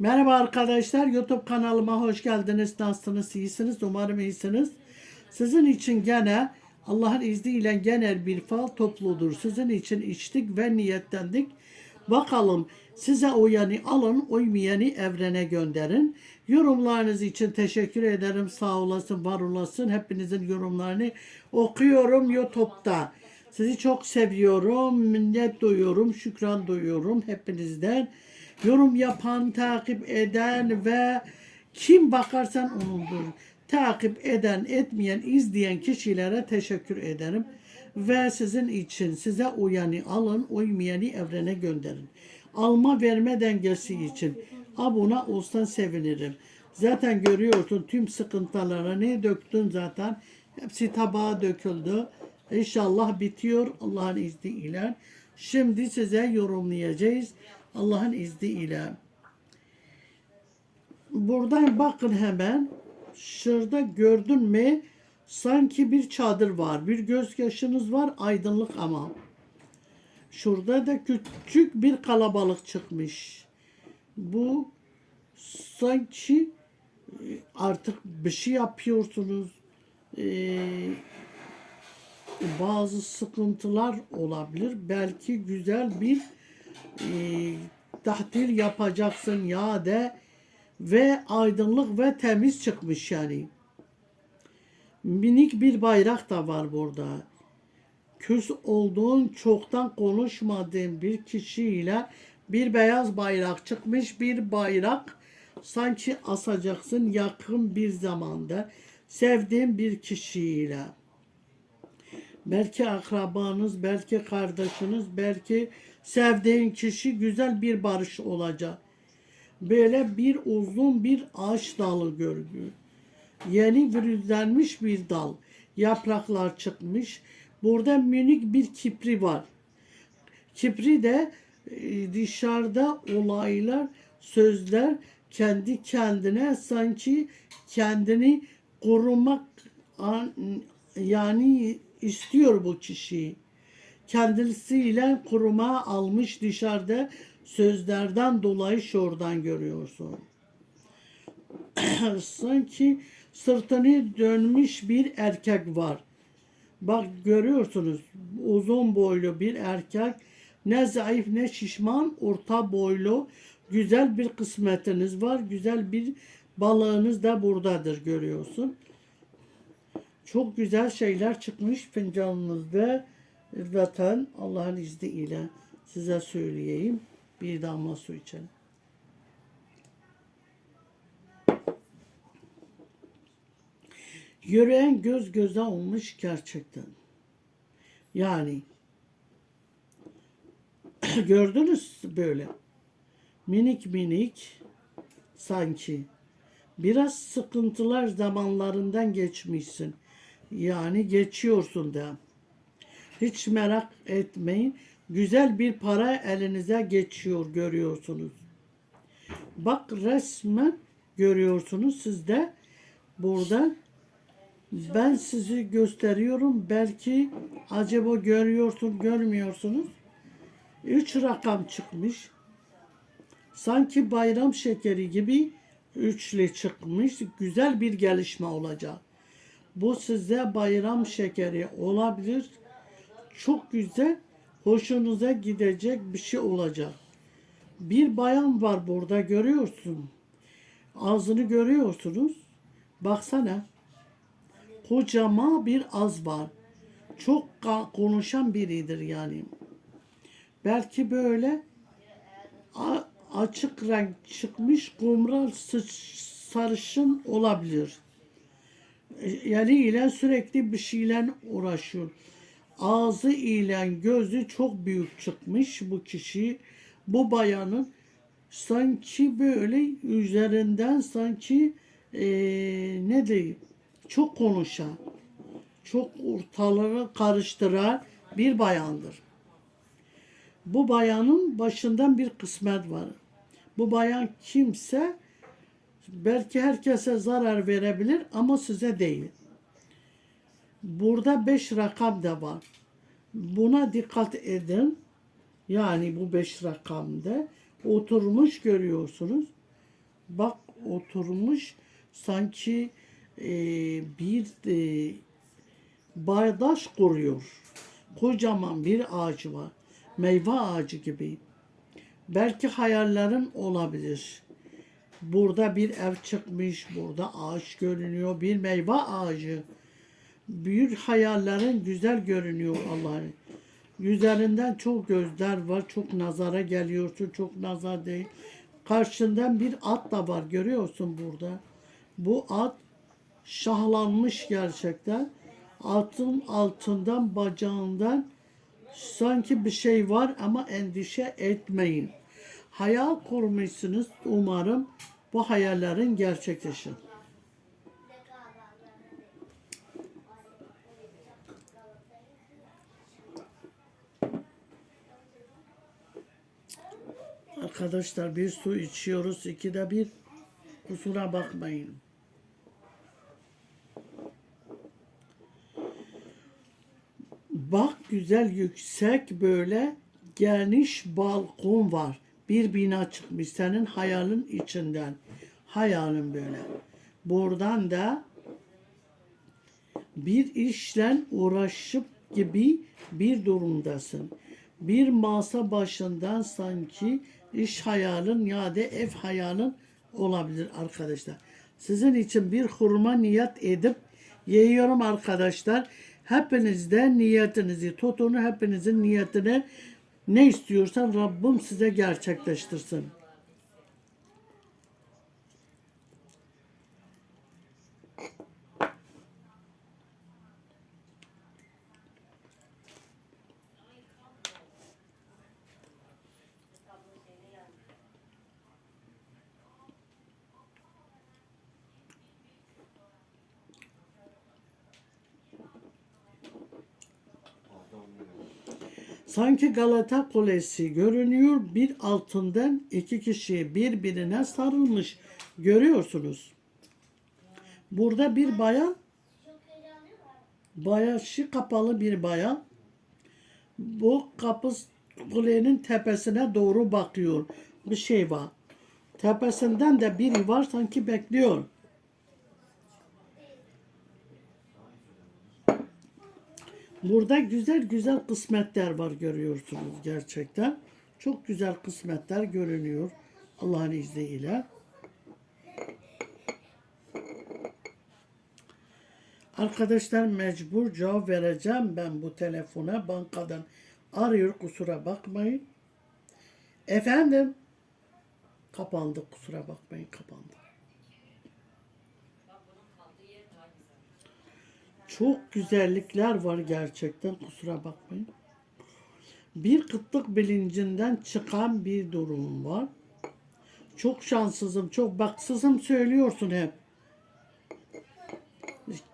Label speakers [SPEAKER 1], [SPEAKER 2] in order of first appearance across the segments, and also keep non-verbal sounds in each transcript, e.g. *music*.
[SPEAKER 1] Merhaba arkadaşlar, YouTube kanalıma hoş geldiniz. Nasılsınız, iyisiniz? Umarım iyisiniz. Sizin için gene Allah'ın izniyle genel bir fal topludur. Sizin için içtik ve niyetlendik. Bakalım size uyanı alın, uymayanı evrene gönderin. Yorumlarınız için teşekkür ederim. Sağ olasın, var olasın. Hepinizin yorumlarını okuyorum YouTube'da. Sizi çok seviyorum, minnet duyuyorum, şükran duyuyorum hepinizden. Yorum yapan, takip eden ve kim bakarsan onundur. Takip eden, etmeyen, izleyen kişilere teşekkür ederim. Ve sizin için size uyanı alın, uymayanı evrene gönderin. Alma verme dengesi için abone olsan sevinirim. Zaten görüyorsun tüm sıkıntılara ne döktün zaten. Hepsi tabağa döküldü. İnşallah bitiyor Allah'ın izniyle. Şimdi size yorumlayacağız Allah'ın izniyle. Buradan bakın hemen. Şurada gördün mü? Sanki bir çadır var. Bir gözyaşınız var. Aydınlık ama. Şurada da küçük bir kalabalık çıkmış. Bu sanki e, artık bir şey yapıyorsunuz. Ee, bazı sıkıntılar olabilir. Belki güzel bir e, yapacaksın ya de ve aydınlık ve temiz çıkmış yani. Minik bir bayrak da var burada. Küs olduğun çoktan konuşmadığın bir kişiyle bir beyaz bayrak çıkmış bir bayrak sanki asacaksın yakın bir zamanda sevdiğin bir kişiyle. Belki akrabanız, belki kardeşiniz, belki sevdiğin kişi güzel bir barış olacak. Böyle bir uzun bir ağaç dalı görgü. Yeni virüzlenmiş bir dal. Yapraklar çıkmış. Burada minik bir kipri var. Kipri de e, dışarıda olaylar, sözler kendi kendine sanki kendini korumak an- yani istiyor bu kişi. Kendisiyle koruma almış dışarıda sözlerden dolayı şuradan görüyorsun. *clears throat* sanki sırtını dönmüş bir erkek var. Bak görüyorsunuz uzun boylu bir erkek ne zayıf ne şişman orta boylu güzel bir kısmetiniz var. Güzel bir balığınız da buradadır görüyorsun. Çok güzel şeyler çıkmış fincanınızda. Zaten Allah'ın izniyle size söyleyeyim. Bir damla su içelim. Yüreğin göz göze olmuş gerçekten. Yani *clears throat* gördünüz böyle minik minik sanki biraz sıkıntılar zamanlarından geçmişsin. Yani geçiyorsun da. Hiç merak etmeyin. Güzel bir para elinize geçiyor görüyorsunuz. Bak resmen görüyorsunuz siz de burada ben sizi gösteriyorum. Belki acaba görüyorsun, görmüyorsunuz. Üç rakam çıkmış. Sanki bayram şekeri gibi üçlü çıkmış. Güzel bir gelişme olacak. Bu size bayram şekeri olabilir. Çok güzel, hoşunuza gidecek bir şey olacak. Bir bayan var burada görüyorsun. Ağzını görüyorsunuz. Baksana. Kocaman bir az var. Çok konuşan biridir yani. Belki böyle açık renk çıkmış kumral sarışın olabilir. Yani ile sürekli bir şeyle uğraşıyor. Ağzı ile gözü çok büyük çıkmış bu kişi. Bu bayanın sanki böyle üzerinden sanki eee ne diyeyim çok konuşan, çok ortalığı karıştıran bir bayandır. Bu bayanın başından bir kısmet var. Bu bayan kimse belki herkese zarar verebilir ama size değil. Burada beş rakam da var. Buna dikkat edin. Yani bu beş rakamda oturmuş görüyorsunuz. Bak oturmuş sanki e, bir e, bardaş kuruyor. Kocaman bir ağacı var. Meyve ağacı gibi. Belki hayallerin olabilir. Burada bir ev çıkmış, burada ağaç görünüyor, bir meyve ağacı. Büyük hayallerin güzel görünüyor Allah'ın. Üzerinden çok gözler var, çok nazara geliyorsun, çok nazar değil. Karşından bir at da var, görüyorsun burada. Bu at şahlanmış gerçekten. Atın altından, bacağından sanki bir şey var ama endişe etmeyin. Hayal kurmuşsunuz. Umarım bu hayallerin gerçekleşir. Arkadaşlar bir su içiyoruz. ikide bir. Kusura bakmayın. Bak güzel yüksek böyle geniş balkon var. Bir bina çıkmış senin hayalin içinden. Hayalin böyle. Buradan da bir işle uğraşıp gibi bir durumdasın. Bir masa başından sanki iş hayalin ya da ev hayalin olabilir arkadaşlar. Sizin için bir hurma niyet edip yiyorum arkadaşlar. Hepiniz de niyetinizi tutun. Hepinizin niyetini ne istiyorsan Rabbim size gerçekleştirsin. Sanki Galata Kulesi görünüyor. Bir altından iki kişi birbirine sarılmış. Görüyorsunuz. Burada bir bayan bayaşı kapalı bir bayan bu kapı kulenin tepesine doğru bakıyor. Bir şey var. Tepesinden de biri var sanki bekliyor. Burada güzel güzel kısmetler var görüyorsunuz gerçekten. Çok güzel kısmetler görünüyor Allah'ın izniyle. Arkadaşlar mecbur cevap vereceğim ben bu telefona. Bankadan arıyor kusura bakmayın. Efendim? Kapandı kusura bakmayın kapandı. Çok güzellikler var gerçekten kusura bakmayın. Bir kıtlık bilincinden çıkan bir durum var. Çok şanssızım, çok baksızım söylüyorsun hep.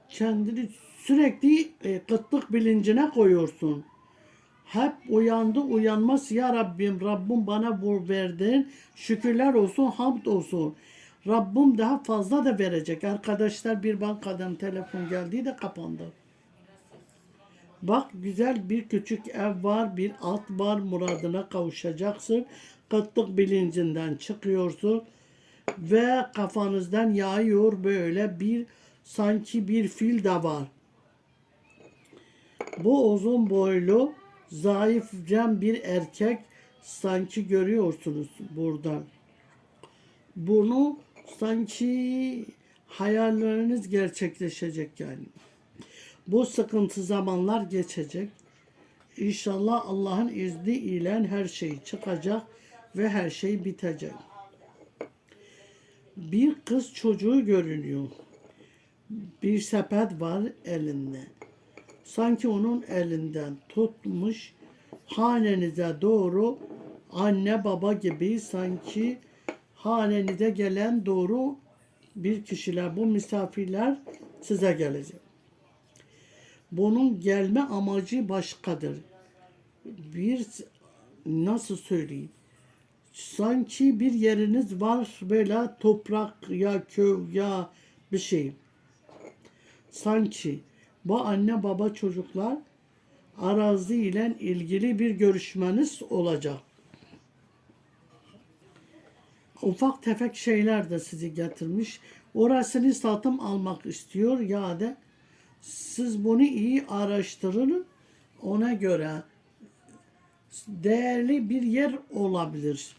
[SPEAKER 1] Kendini sürekli e, kıtlık bilincine koyuyorsun. Hep uyandı uyanmaz ya Rabbim Rabbim bana bu verdin. Şükürler olsun hamd olsun. Rabbim daha fazla da verecek. Arkadaşlar bir bankadan telefon geldi de kapandı. Bak güzel bir küçük ev var, bir at var, muradına kavuşacaksın. Kıtlık bilincinden çıkıyorsun ve kafanızdan yağıyor böyle bir sanki bir fil de var. Bu uzun boylu, zayıf cem bir erkek sanki görüyorsunuz buradan. Bunu sanki hayalleriniz gerçekleşecek yani. Bu sıkıntı zamanlar geçecek. İnşallah Allah'ın izniyle her şey çıkacak ve her şey bitecek. Bir kız çocuğu görünüyor. Bir sepet var elinde. Sanki onun elinden tutmuş hanenize doğru anne baba gibi sanki hanenize gelen doğru bir kişiler, bu misafirler size gelecek. Bunun gelme amacı başkadır. Bir nasıl söyleyeyim? Sanki bir yeriniz var böyle toprak ya köy ya bir şey. Sanki bu anne baba çocuklar arazi ile ilgili bir görüşmeniz olacak. Ufak tefek şeyler de sizi getirmiş. Orasını satım almak istiyor ya da siz bunu iyi araştırın. Ona göre değerli bir yer olabilir.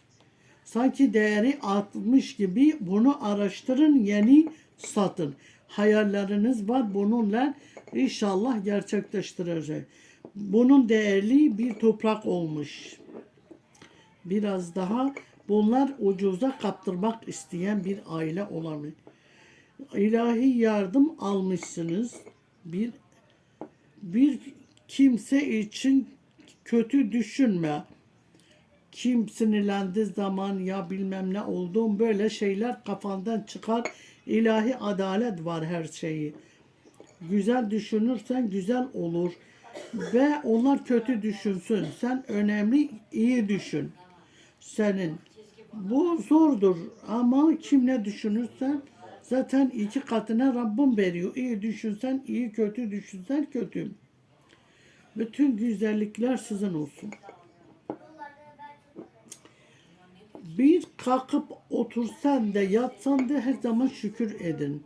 [SPEAKER 1] Sanki değeri artmış gibi bunu araştırın, yeni satın. Hayalleriniz var bununla inşallah gerçekleştirecek. Bunun değerli bir toprak olmuş. Biraz daha bunlar ucuza kaptırmak isteyen bir aile olabilir. İlahi yardım almışsınız. Bir bir kimse için kötü düşünme. Kim sinirlendiği zaman ya bilmem ne olduğum böyle şeyler kafandan çıkar. İlahi adalet var her şeyi. Güzel düşünürsen güzel olur. Ve onlar kötü düşünsün. Sen önemli iyi düşün. Senin. Bu zordur ama kim ne düşünürsen zaten iki katına Rabbim veriyor. İyi düşünsen iyi, kötü düşünsen kötü. Bütün güzellikler sizin olsun. Bir kalkıp otursan da yatsan da her zaman şükür edin.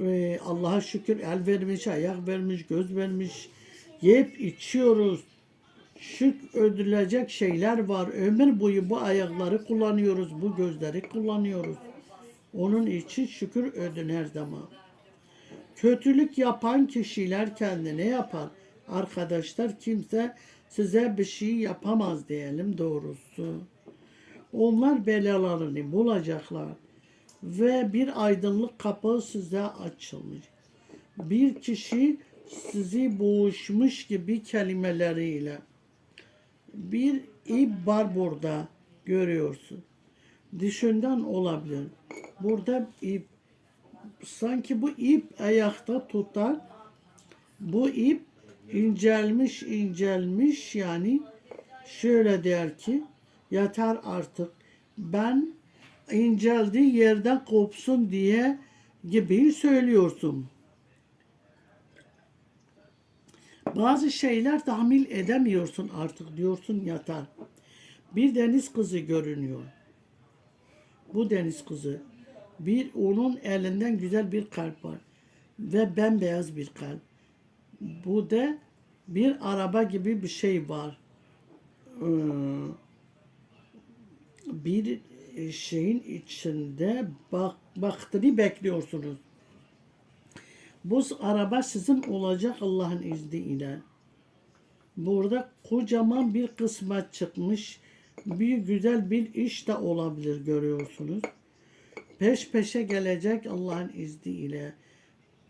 [SPEAKER 1] Ee, Allah'a şükür el vermiş, ayak vermiş, göz vermiş. Yiyip içiyoruz. Şük ödülecek şeyler var. Ömür boyu bu ayakları kullanıyoruz, bu gözleri kullanıyoruz. Onun için şükür ödün her zaman. Kötülük yapan kişiler kendine yapar. Arkadaşlar kimse size bir şey yapamaz diyelim doğrusu. Onlar belalarını bulacaklar ve bir aydınlık kapı size açılmış. Bir kişi sizi boğuşmuş gibi kelimeleriyle bir ip var burada görüyorsun. Dışından olabilir. Burada ip sanki bu ip ayakta tutar. Bu ip incelmiş incelmiş yani şöyle der ki yeter artık ben inceldiği yerden kopsun diye gibi söylüyorsun. Bazı şeyler tahmin edemiyorsun artık diyorsun yeter. Bir deniz kızı görünüyor. Bu deniz kızı. Bir onun elinden güzel bir kalp var. Ve bembeyaz bir kalp. Bu da bir araba gibi bir şey var. Ee, bir şeyin içinde bak, baktığını bekliyorsunuz. Bu araba sizin olacak Allah'ın izniyle. Burada kocaman bir kısmet çıkmış. Bir güzel bir iş de olabilir görüyorsunuz. Peş peşe gelecek Allah'ın izniyle.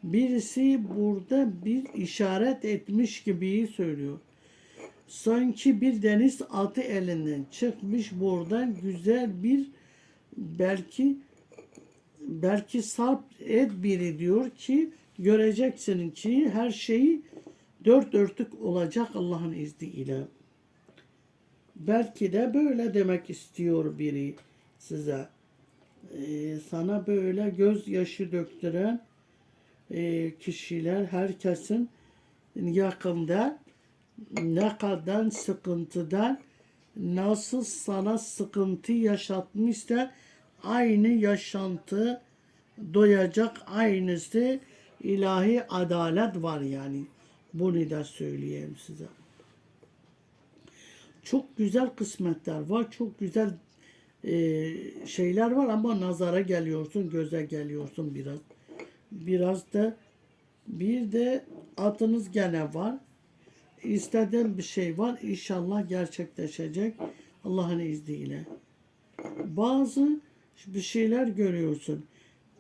[SPEAKER 1] Birisi burada bir işaret etmiş gibi söylüyor. Sanki bir deniz atı elinden çıkmış buradan güzel bir belki belki sarp et biri diyor ki göreceksin ki her şeyi dört dörtlük olacak Allah'ın izniyle. Belki de böyle demek istiyor biri size. Ee, sana böyle gözyaşı döktüren e, kişiler herkesin yakında ne kadar sıkıntıdan nasıl sana sıkıntı yaşatmışsa aynı yaşantı doyacak aynısı ilahi adalet var yani. Bunu da söyleyeyim size. Çok güzel kısmetler var. Çok güzel e, şeyler var ama nazara geliyorsun, göze geliyorsun biraz. Biraz da bir de atınız gene var. İstediğin bir şey var. İnşallah gerçekleşecek. Allah'ın izniyle. Bazı bir şeyler görüyorsun.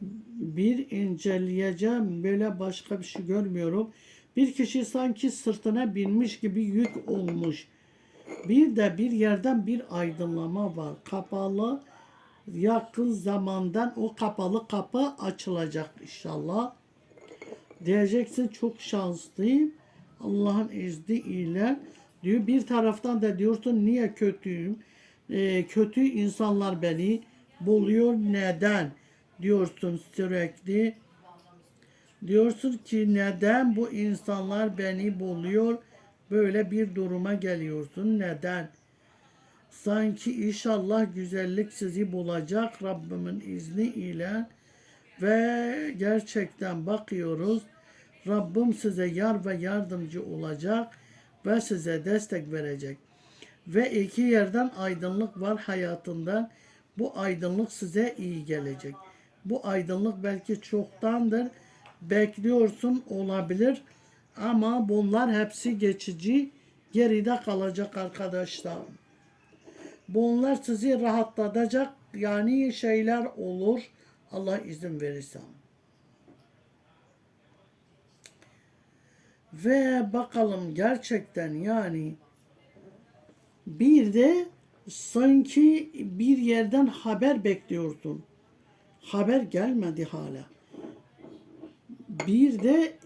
[SPEAKER 1] Bir inceleyeceğim. Böyle başka bir şey görmüyorum. Bir kişi sanki sırtına binmiş gibi yük olmuş. Bir de bir yerden bir aydınlama var. Kapalı yakın zamandan o kapalı kapı açılacak inşallah. Diyeceksin çok şanslıyım. Allah'ın izniyle diyor. Bir taraftan da diyorsun niye kötüyüm? Ee, kötü insanlar beni buluyor. Neden? Diyorsun sürekli. Diyorsun ki neden bu insanlar beni buluyor? Böyle bir duruma geliyorsun. Neden? Sanki inşallah güzellik sizi bulacak Rabbimin izniyle ve gerçekten bakıyoruz Rabbim size yar ve yardımcı olacak ve size destek verecek. Ve iki yerden aydınlık var hayatında. Bu aydınlık size iyi gelecek. Bu aydınlık belki çoktandır bekliyorsun olabilir ama bunlar hepsi geçici geride kalacak arkadaşlar. Bunlar sizi rahatlatacak yani şeyler olur Allah izin verirse. Ve bakalım gerçekten yani bir de sanki bir yerden haber bekliyorsun. Haber gelmedi hala. Bir de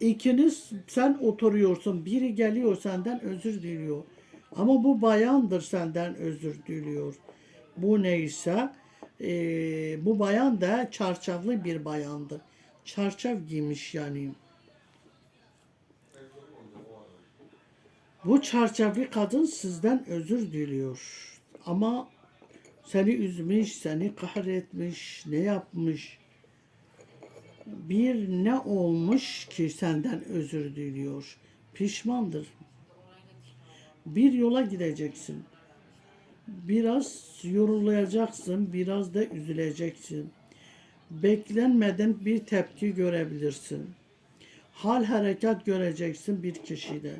[SPEAKER 1] ikiniz sen oturuyorsun. Biri geliyor senden özür diliyor. Ama bu bayandır senden özür diliyor. Bu neyse eee, bu bayan da çarşaflı bir bayandır. Çarşaf giymiş yani. Bu çarşaflı kadın sizden özür diliyor. Ama seni üzmüş, seni kahretmiş, ne yapmış? Bir ne olmuş ki senden özür diliyor? Pişmandır. Bir yola gideceksin. Biraz yorulacaksın, biraz da üzüleceksin. Beklenmeden bir tepki görebilirsin. Hal harekat göreceksin bir kişide.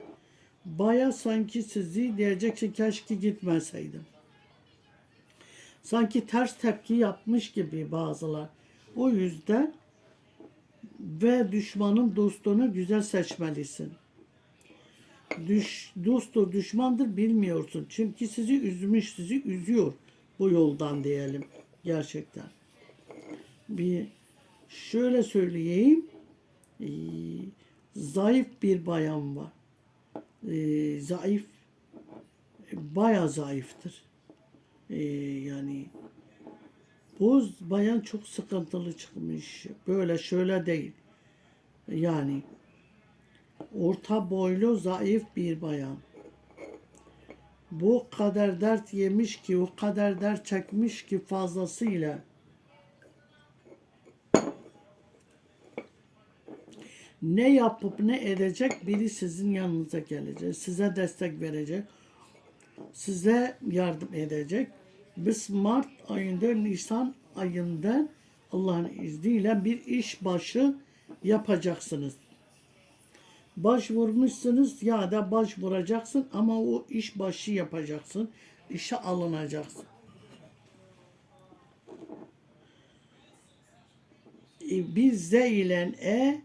[SPEAKER 1] Baya sanki sizi diyeceksin keşke gitmeseydim. Sanki ters tepki yapmış gibi bazılar. O yüzden ve düşmanın dostunu güzel seçmelisin. Düş, dostu düşmandır bilmiyorsun. Çünkü sizi üzmüş, sizi üzüyor bu yoldan diyelim gerçekten. Bir şöyle söyleyeyim. Ee, zayıf bir bayan var. Ee, zayıf baya zayıftır. Ee, yani bu bayan çok sıkıntılı çıkmış. Böyle şöyle değil. Yani orta boylu zayıf bir bayan. Bu kadar dert yemiş ki, o kadar dert çekmiş ki fazlasıyla. Ne yapıp ne edecek biri sizin yanınıza gelecek. Size destek verecek. Size yardım edecek. Biz Mart ayında, Nisan ayında Allah'ın izniyle bir iş başı yapacaksınız. Başvurmuşsunuz ya da başvuracaksın ama o iş başı yapacaksın. İşe alınacaksın. E, Bir Z ile E,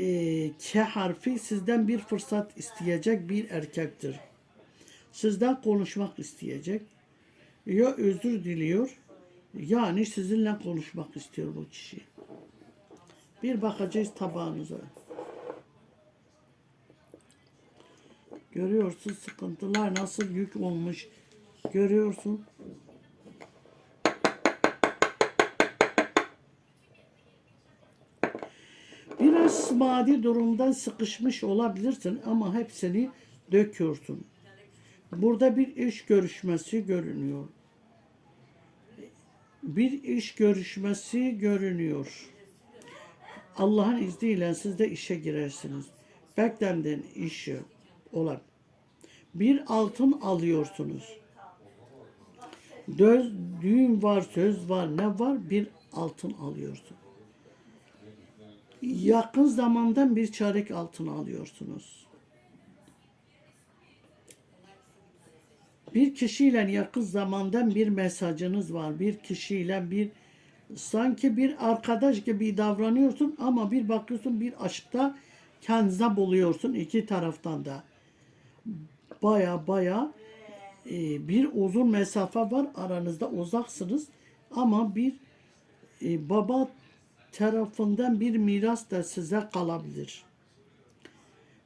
[SPEAKER 1] e K harfi sizden bir fırsat isteyecek bir erkektir. Sizden konuşmak isteyecek. Ya özür diliyor yani sizinle konuşmak istiyor bu kişi. Bir bakacağız tabağınıza. Görüyorsun sıkıntılar nasıl yük olmuş. Görüyorsun. Biraz maddi durumdan sıkışmış olabilirsin ama hepsini döküyorsun. Burada bir iş görüşmesi görünüyor. Bir iş görüşmesi görünüyor. Allah'ın izniyle siz de işe girersiniz. Beklenen işi olan. Bir altın alıyorsunuz. Döz, düğün var, söz var, ne var? Bir altın alıyorsun. Yakın zamandan bir çeyrek altın alıyorsunuz. Bir kişiyle yakın zamandan bir mesajınız var. Bir kişiyle bir sanki bir arkadaş gibi davranıyorsun ama bir bakıyorsun bir aşkta kendinize buluyorsun iki taraftan da. Baya baya e, bir uzun mesafe var aranızda uzaksınız ama bir e, baba tarafından bir miras da size kalabilir.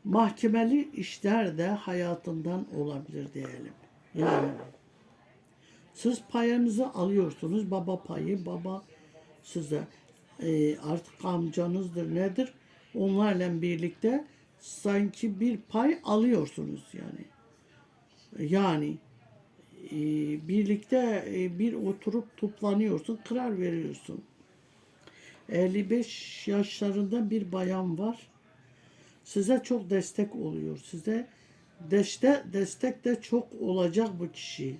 [SPEAKER 1] Mahkemeli işler de hayatından olabilir diyelim. Yani siz payınızı alıyorsunuz. Baba payı, baba size e, artık amcanızdır nedir? Onlarla birlikte sanki bir pay alıyorsunuz yani. Yani e, birlikte e, bir oturup toplanıyorsun, karar veriyorsun. 55 yaşlarında bir bayan var. Size çok destek oluyor. Size destek destek de çok olacak bu kişi.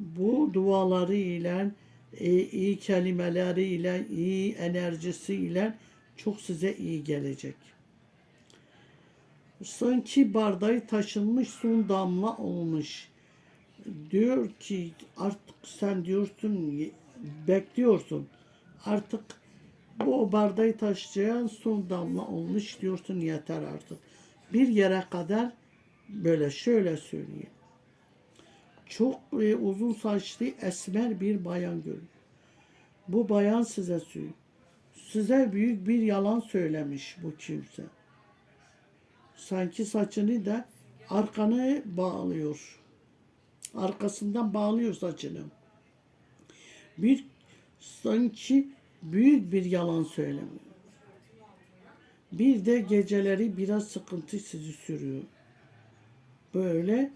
[SPEAKER 1] Bu duaları ile e, iyi kelimeleri ile iyi enerjisi ile çok size iyi gelecek. Sanki bardağı taşınmış son damla olmuş. Diyor ki artık sen diyorsun bekliyorsun. Artık bu bardağı taşıyan son damla olmuş diyorsun yeter artık. Bir yere kadar böyle şöyle söyleyeyim. Çok e, uzun saçlı esmer bir bayan görün. Bu bayan size söylüyor. Size büyük bir yalan söylemiş bu kimse. Sanki saçını da arkanı bağlıyor. Arkasından bağlıyor saçını. Bir sanki büyük bir yalan söylemiyor. Bir de geceleri biraz sıkıntı sizi sürüyor. Böyle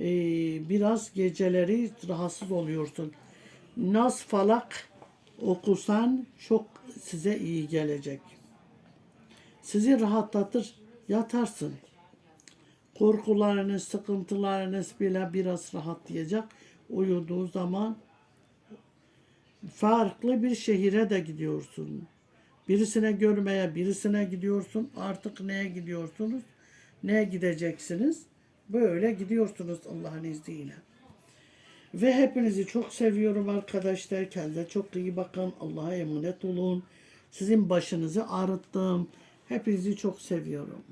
[SPEAKER 1] e, biraz geceleri rahatsız oluyorsun. Nas falak okusan çok size iyi gelecek. Sizi rahatlatır, yatarsın. Korkularınız, sıkıntılarınız bile biraz rahatlayacak. Uyuduğu zaman farklı bir şehire de gidiyorsun. Birisine görmeye, birisine gidiyorsun. Artık neye gidiyorsunuz? Neye gideceksiniz? Böyle gidiyorsunuz Allah'ın izniyle. Ve hepinizi çok seviyorum arkadaşlar. Kendinize çok iyi bakın. Allah'a emanet olun. Sizin başınızı ağrıttım. Hepinizi çok seviyorum.